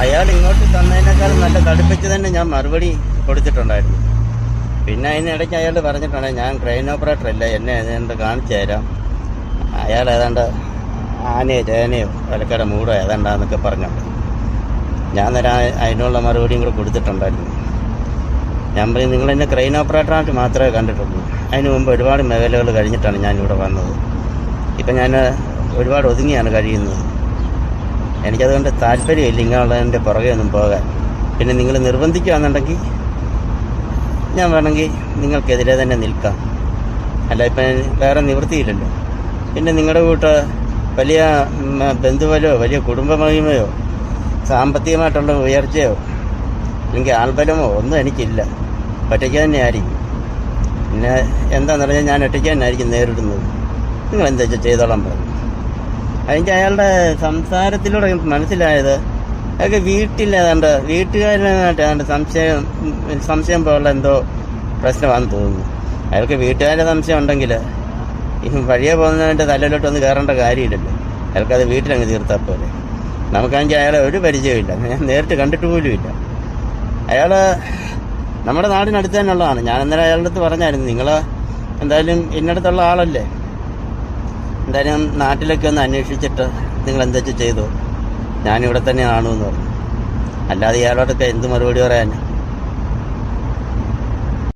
അയാൾ ഇങ്ങോട്ട് തന്നതിനേക്കാൾ നല്ല തടുപ്പിച്ച് തന്നെ ഞാൻ മറുപടി കൊടുത്തിട്ടുണ്ടായിരുന്നു. പിന്നെ അതിനിടയ്ക്ക് അയാൾ പറഞ്ഞിട്ടുണ്ട് ഞാൻ ട്രെയിൻ ഓപ്പറേറ്റർ അല്ല എന്നെ ഏതാണ്ട് കാണിച്ചു തരാം. അയാൾ ഏതാണ്ട് ആനയോ ചേനയോ വിലക്കട മൂടോ ഏതാണ്ടാന്നൊക്കെ പറഞ്ഞുണ്ട് ഞാൻ തരാൻ അതിനുള്ള മറുപടിയും കൂടെ കൊടുത്തിട്ടുണ്ടായിരുന്നു. ഞാൻ പറയും നിങ്ങൾ എന്നെ ക്രെയിൻ ഓപ്പറേറ്ററായിട്ട് മാത്രമേ കണ്ടിട്ടുള്ളൂ. അതിന് മുമ്പ് ഒരുപാട് മേഖലകൾ കഴിഞ്ഞിട്ടാണ് ഞാൻ ഇവിടെ വന്നത്. ഇപ്പം ഞാൻ ഒരുപാട് ഒതുങ്ങിയാണ് കഴിയുന്നത്. എനിക്കതുകൊണ്ട് താല്പര്യമില്ല ഇങ്ങനെയുള്ളതിന്റെ പുറകെ ഒന്നും പോകാൻ. പിന്നെ നിങ്ങൾ നിർബന്ധിക്കുകയാണെന്നുണ്ടെങ്കിൽ ഞാൻ വേണമെങ്കിൽ നിങ്ങൾക്കെതിരെ തന്നെ നിൽക്കാം. അല്ല ഇപ്പം വേറെ നിവൃത്തിയില്ലല്ലോ പിന്നെ നിങ്ങളുടെ കൂട്ട് വലിയ ഉം, ബന്ധുബലോ വലിയ കുടുംബ മഹിമയോ സാമ്പത്തികമായിട്ടുള്ള ഉയർച്ചയോ അല്ലെങ്കിൽ ആൾബലമോ ഒന്നും എനിക്കില്ല. ഒറ്റയ്ക്ക് തന്നെ ആയിരിക്കും. പിന്നെ എന്താണെന്ന് പറഞ്ഞാൽ ഞാൻ ഒറ്റയ്ക്ക് തന്നെ ആയിരിക്കും നേരിടുന്നത്. നിങ്ങൾ എന്താ ചെയ്തോളാൻ പറഞ്ഞു അതിന്റെ അയാളുടെ സംസാരത്തിലൂടെ മനസ്സിലായത് അയാൾക്ക് വീട്ടിലേതാണ്ട് വീട്ടുകാരനായിട്ട് ഏതാണ്ട് സംശയം സംശയം പോലുള്ള എന്തോ പ്രശ്നമാണെന്ന് തോന്നുന്നു. അയാൾക്ക് വീട്ടുകാരുടെ സംശയം ഉണ്ടെങ്കിൽ ഈ വഴിയെ പോകുന്നതിന്റെ തലയിലോട്ടൊന്നും കയറേണ്ട കാര്യമില്ലല്ലോ. അയാൾക്കത് വീട്ടിലങ്ങ് തീർത്താൽ പോലെ നമുക്കാണെങ്കിൽ അയാളെ ഒരു പരിചയമില്ല ഞാൻ നേരിട്ട് കണ്ടിട്ട് പോലുമില്ല. അയാൾ നമ്മുടെ നാടിനടുത്ത് തന്നെ ഉള്ളതാണ്. ഞാൻ അന്നേരം അയാളുടെ അടുത്ത് പറഞ്ഞായിരുന്നു നിങ്ങൾ എന്തായാലും ഇന്നടുത്തുള്ള ആളല്ലേ? എന്തായാലും നാട്ടിലൊക്കെ ഒന്ന് അന്വേഷിച്ചിട്ട് നിങ്ങൾ എന്താ ചെയ്തു? ഞാനിവിടെ തന്നെ ആണു എന്ന് പറഞ്ഞു. അല്ലാതെ ഇയാളോടൊക്കെ എന്ത് മറുപടി പറയാൻ